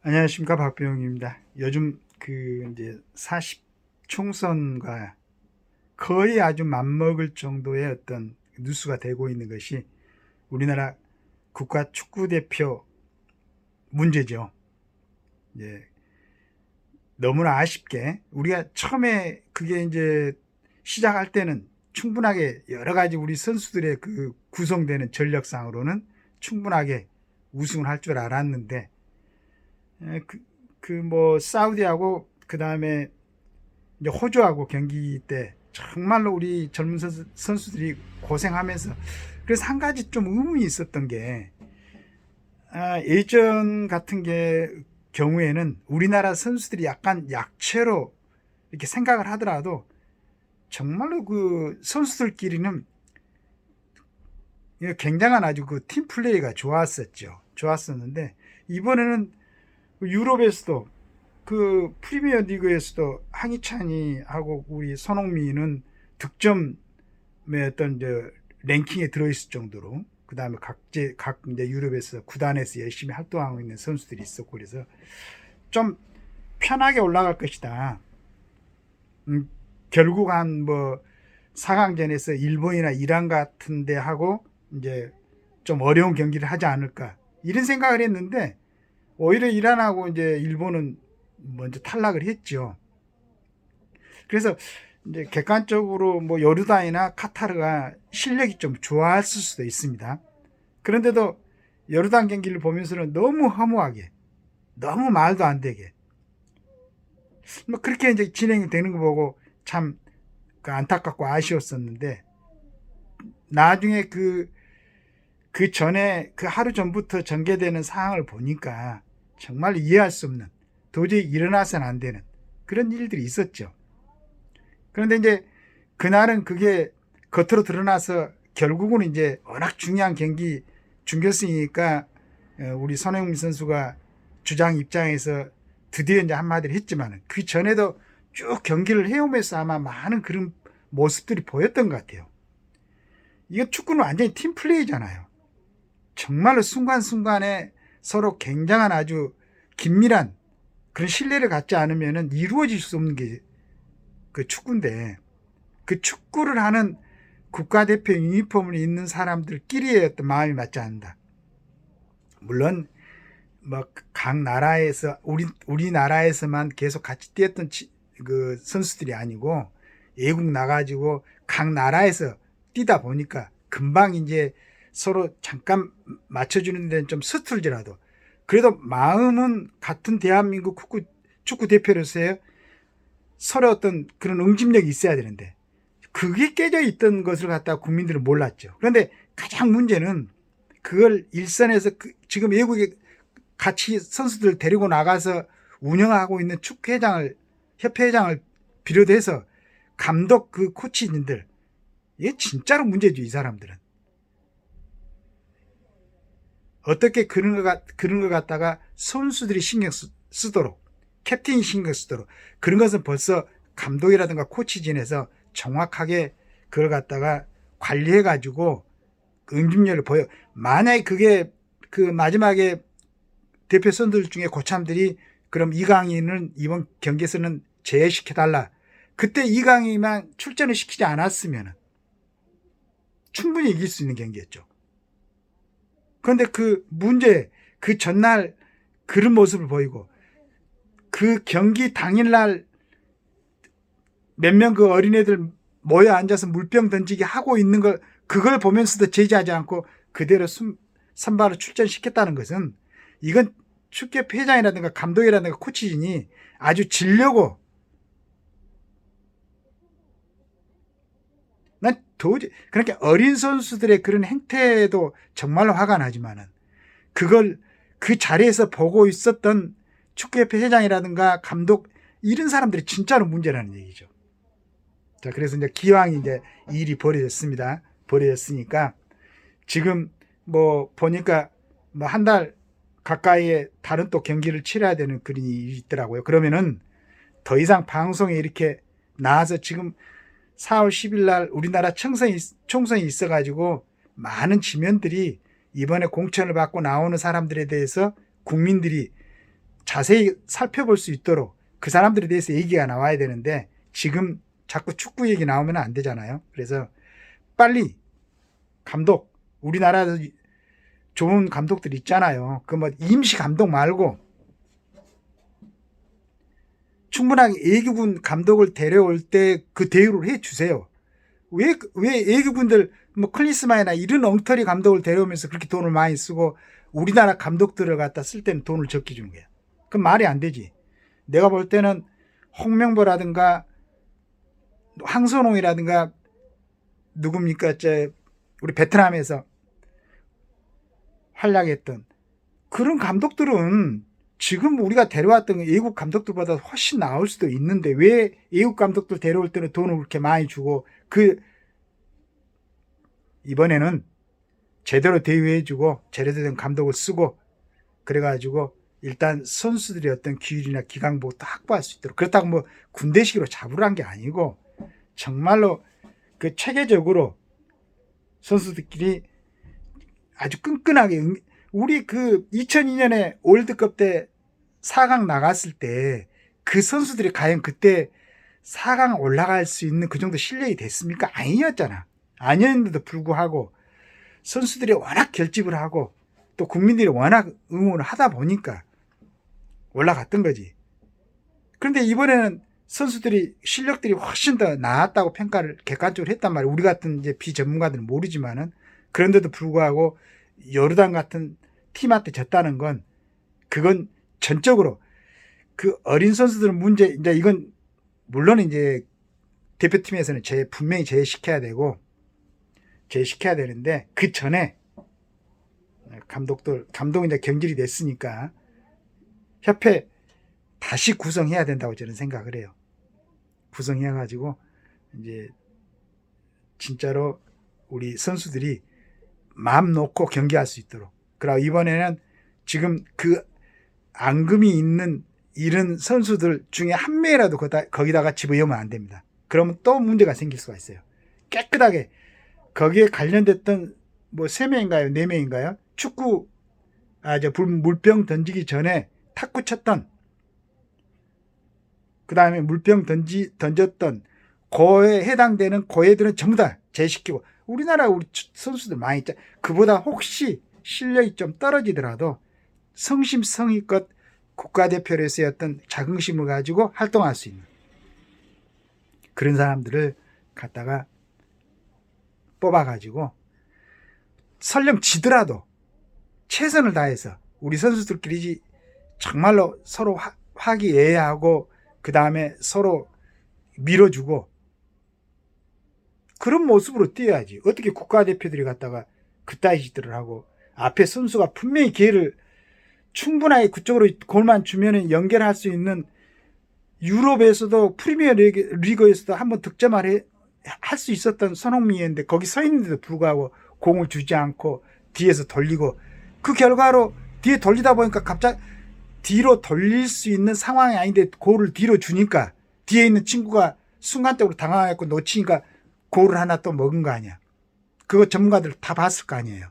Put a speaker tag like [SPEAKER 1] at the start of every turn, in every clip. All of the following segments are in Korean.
[SPEAKER 1] 안녕하십니까 박병입니다. 요즘 그 이제 40 총선과 거의 아주 맞먹을 정도의 어떤 뉴스가 되고 있는 것이 우리나라 국가 축구 대표 문제죠. 예. 너무나 아쉽게 우리가 처음에 그게 이제 시작할 때는 충분하게 여러 가지 우리 선수들의 그 구성되는 전력상으로는 충분하게 우승을 할 줄 알았는데 그뭐 사우디하고 그 다음에 이제 호주하고 경기 때 정말로 우리 젊은 선수, 선수들이 고생하면서 그래서 한 가지 좀 의문이 있었던 게 아, 예전 같은 게 경우에는 우리나라 선수들이 약간 약체로 이렇게 생각을 하더라도 정말로 그 선수들끼리는 굉장한 아주 그 팀 플레이가 좋았었죠. 좋았었는데 이번에는 유럽에서도 그 프리미어 리그에서도 항희찬이 하고 우리 손흥민은 득점의 어떤 저 랭킹에 들어있을 정도로 그 다음에 각제 각 이제 유럽에서 구단에서 열심히 활동하고 있는 선수들이 있었고 그래서 좀 편하게 올라갈 것이다. 음, 결국 한뭐 4강전에서 일본이나 이란 같은 데 하고 이제 좀 어려운 경기를 하지 않을까 이런 생각을 했는데 오히려 이란하고 이제 일본은 먼저 탈락을 했죠. 그래서 이제 객관적으로 뭐 요르단이나 카타르가 실력이 좀 좋았을 수도 있습니다. 그런데도 요르단 경기를 보면서는 너무 허무하게, 너무 말도 안 되게, 뭐 그렇게 이제 진행이 되는 거 보고 참그 안타깝고 아쉬웠었는데 나중에 그, 그 전에 그 하루 전부터 전개되는 상황을 보니까 정말 이해할 수 없는 도저히 일어나서는 안 되는 그런 일들이 있었죠. 그런데 이제 그날은 그게 겉으로 드러나서 결국은 이제 워낙 중요한 경기 준결승이니까 어, 우리 손흥민 선수가 주장 입장에서 드디어 이제 한마디를 했지만 그 전에도 쭉 경기를 해오면서 아마 많은 그런 모습들이 보였던 것 같아요. 이거 축구는 완전히 팀 플레이잖아요. 정말로 순간순간에 서로 굉장한 아주 긴밀한 그런 신뢰를 갖지 않으면 이루어질 수 없는 게 그 축구인데 그 축구를 하는 국가대표 유니폼을 입는 사람들끼리의 어떤 마음이 맞지 않는다. 물론 뭐각 나라에서 우리 우리나라에서만 계속 같이 뛰었던 치, 그 선수들이 아니고 외국 나가지고 각 나라에서 뛰다 보니까 금방 이제 서로 잠깐 맞춰주는 데는 좀 서툴지라도 그래도 마음은 같은 대한민국 축구, 축구 대표로서의 서로 어떤 그런 응집력이 있어야 되는데 그게 깨져 있던 것을 갖다가 국민들은 몰랐죠. 그런데 가장 문제는 그걸 일선에서 그 지금 외국에 같이 선수들 데리고 나가서 운영하고 있는 축구회장을 협회회장을 비롯해서 감독 그 코치님들 이게 진짜로 문제죠 이 사람들은 어떻게 그런 것, 같, 그런 것 갖다가 선수들이 신경 쓰, 쓰도록, 캡틴이 신경 쓰도록, 그런 것은 벌써 감독이라든가 코치진에서 정확하게 그걸 갖다가 관리해 가지고 응집력을 보여. 만약에 그게 그 마지막에 대표 선수들 중에 고참들이 그럼 이강인은 이번 경기에서는 제외시켜 달라. 그때 이강인만 출전을 시키지 않았으면 충분히 이길 수 있는 경기였죠. 그런데 그 문제, 그 전날 그런 모습을 보이고 그 경기 당일날 몇 명 그 어린애들 모여 앉아서 물병 던지기 하고 있는 걸 그걸 보면서도 제지하지 않고 그대로 선발을 출전시켰다는 것은 이건 축계 회장이라든가 감독이라든가 코치진이 아주 질려고 도저히 그러니까 어린 선수들의 그런 행태도 정말로 화가 나지만은 그걸 그 자리에서 보고 있었던 축구협회 회장이라든가 감독 이런 사람들이 진짜로 문제라는 얘기죠. 자, 그래서 이제 기왕 이제 일이 벌어졌습니다. 벌어졌으니까 지금 뭐 보니까 뭐 한 달 가까이에 다른 또 경기를 치러야 되는 그런 일이 있더라고요. 그러면은 더 이상 방송에 이렇게 나와서 지금 4월 10일 날 우리나라 총선이, 총선이 있어가지고 많은 지면들이 이번에 공천을 받고 나오는 사람들에 대해서 국민들이 자세히 살펴볼 수 있도록 그 사람들에 대해서 얘기가 나와야 되는데 지금 자꾸 축구 얘기 나오면 안 되잖아요. 그래서 빨리 감독 우리나라에서 좋은 감독들 있잖아요. 그 뭐 임시 감독 말고 충분하게 예규군 감독을 데려올 때 그 대우를 해 주세요. 왜, 왜 예규군들, 뭐, 클리스마이나 이런 엉터리 감독을 데려오면서 그렇게 돈을 많이 쓰고 우리나라 감독들을 갖다 쓸 때는 돈을 적게 주는 거야. 그건 말이 안 되지. 내가 볼 때는 홍명보라든가 황선홍이라든가 누굽니까, 저, 우리 베트남에서 활약했던 그런 감독들은 지금 우리가 데려왔던 외국 감독들보다 훨씬 나을 수도 있는데 왜 외국 감독들 데려올 때는 돈을 그렇게 많이 주고 그 이번에는 제대로 대우해주고 제대로 된 감독을 쓰고 그래가지고 일단 선수들의 어떤 기율이나 기강부터 확보할 수 있도록 그렇다고 뭐 군대식으로 잡으란 게 아니고 정말로 그 체계적으로 선수들끼리 아주 끈끈하게 응- 우리 그 2002년에 월드컵 때 4강 나갔을 때 그 선수들이 과연 그때 4강 올라갈 수 있는 그 정도 실력이 됐습니까? 아니었잖아. 아니었는데도 불구하고 선수들이 워낙 결집을 하고 또 국민들이 워낙 응원을 하다 보니까 올라갔던 거지. 그런데 이번에는 선수들이 실력들이 훨씬 더 나았다고 평가를 객관적으로 했단 말이야. 우리 같은 이제 비전문가들은 모르지만은 그런데도 불구하고 여르단 같은 팀한테 졌다는 건 그건 전적으로 그 어린 선수들은 문제 이제 이건 물론 이제 대표팀에서는 제 분명히 제시켜야 되고 제시켜야 되는데 그 전에 감독들 감독 이제 경질이 됐으니까 협회 다시 구성해야 된다고 저는 생각을 해요. 구성해 가지고 이제 진짜로 우리 선수들이 마음 놓고 경기할 수 있도록. 그리고 이번에는 지금 그 앙금이 있는 이런 선수들 중에 한 명이라도 거기다, 거기다가 집어넣으면 안 됩니다. 그러면 또 문제가 생길 수가 있어요. 깨끗하게 거기에 관련됐던 뭐 세 명인가요? 네 명인가요? 축구 아저 물병 던지기 전에 탁구 쳤던 그 다음에 물병 던지 던졌던 고에 해당되는 고애들은 전부 다 제시키고 우리나라 우리 선수들 많이 있죠. 그보다 혹시 실력이 좀 떨어지더라도 성심성의껏 국가대표로서의 어떤 자긍심을 가지고 활동할 수 있는 그런 사람들을 갖다가 뽑아가지고 설령 지더라도 최선을 다해서 우리 선수들끼리 정말로 서로 화, 화기애애하고 그 다음에 서로 밀어주고 그런 모습으로 뛰어야지. 어떻게 국가대표들이 갔다가 그따위 짓들을 하고 앞에 선수가 분명히 기회를 충분하게 그쪽으로 골만 주면은 연결할 수 있는 유럽에서도 프리미어 리그, 리그에서도 한번 득점을 할수 있었던 손흥민이었는데 거기 서 있는데도 불구하고 공을 주지 않고 뒤에서 돌리고 그 결과로 뒤에 돌리다 보니까 갑자기 뒤로 돌릴 수 있는 상황이 아닌데 골을 뒤로 주니까 뒤에 있는 친구가 순간적으로 당황했고 놓치니까 골을 하나 또 먹은 거 아니야. 그거 전문가들 다 봤을 거 아니에요.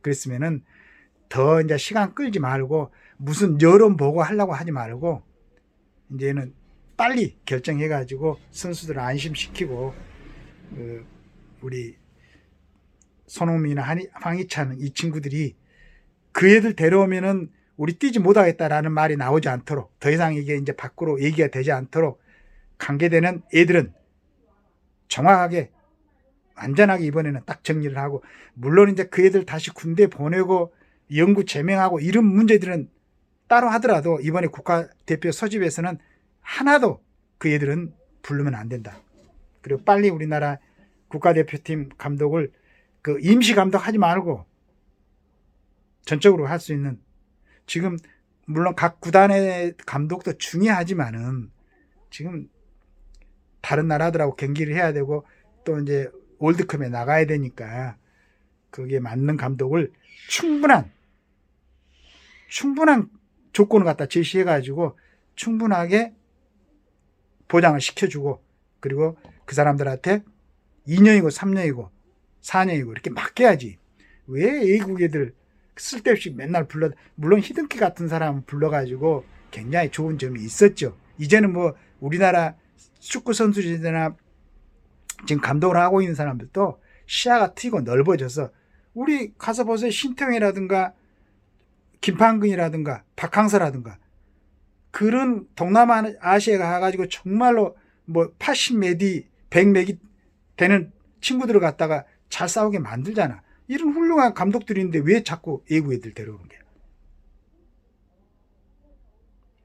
[SPEAKER 1] 그랬으면은 더 이제 시간 끌지 말고 무슨 여론 보고 하려고 하지 말고 이제는 빨리 결정해가지고 선수들을 안심시키고 그 우리 손흥민이나 황희찬 이 친구들이 그 애들 데려오면은 우리 뛰지 못하겠다라는 말이 나오지 않도록 더 이상 이게 이제 밖으로 얘기가 되지 않도록 관계되는 애들은 정확하게 안전하게 이번에는 딱 정리를 하고 물론 이제 그 애들 다시 군대 보내고 연구 제명하고 이런 문제들은 따로 하더라도 이번에 국가대표 소집에서는 하나도 그 애들은 부르면 안 된다. 그리고 빨리 우리나라 국가대표팀 감독을 그 임시 감독 하지 말고 전적으로 할 수 있는 지금 물론 각 구단의 감독도 중요하지만은 지금 다른 나라들하고 경기를 해야 되고 또 이제 월드컵에 나가야 되니까 거기에 맞는 감독을 충분한 충분한 조건을 갖다 제시해 가지고 충분하게 보장을 시켜주고 그리고 그 사람들한테 2년이고 3년이고 4년이고 이렇게 맡겨야지 왜 외국 애들 쓸데없이 맨날 불러 물론 히든키 같은 사람 불러가지고 굉장히 좋은 점이 있었죠. 이제는 뭐 우리나라 축구 선수들이나 지금 감독을 하고 있는 사람들도 시야가 트이고 넓어져서 우리 가서 보세요. 신태용이라든가 김판근이라든가 박항서라든가 그런 동남아시아에 가가지고 정말로 뭐 80매디 100매기 되는 친구들을 갖다가 잘 싸우게 만들잖아. 이런 훌륭한 감독들인데 왜 자꾸 외국 애들 데려오는 거야?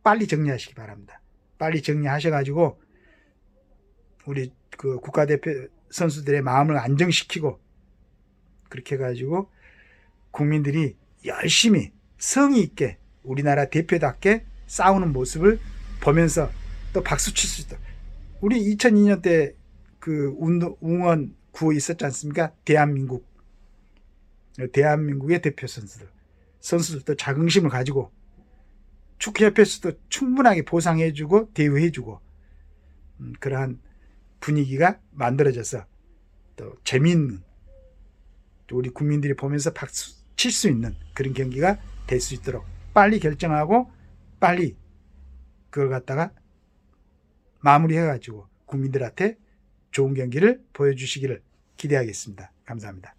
[SPEAKER 1] 빨리 정리하시기 바랍니다. 빨리 정리하셔가지고 우리 그 국가대표 선수들의 마음을 안정시키고 그렇게 해가지고 국민들이 열심히 성의 있게 우리나라 대표답게 싸우는 모습을 보면서 또 박수 칠 수 있다. 우리 2002년 때 그 응원 구호 있었지 않습니까? 대한민국. 대한민국의 대표 선수들. 선수들도 자긍심을 가지고 축구협회에서도 충분하게 보상해주고 대우해주고 음, 그러한 분위기가 만들어져서 또 재미있는 또 우리 국민들이 보면서 박수 칠 수 있는 그런 경기가 될 수 있도록 빨리 결정하고 빨리 그걸 갖다가 마무리해가지고 국민들한테 좋은 경기를 보여주시기를 기대하겠습니다. 감사합니다.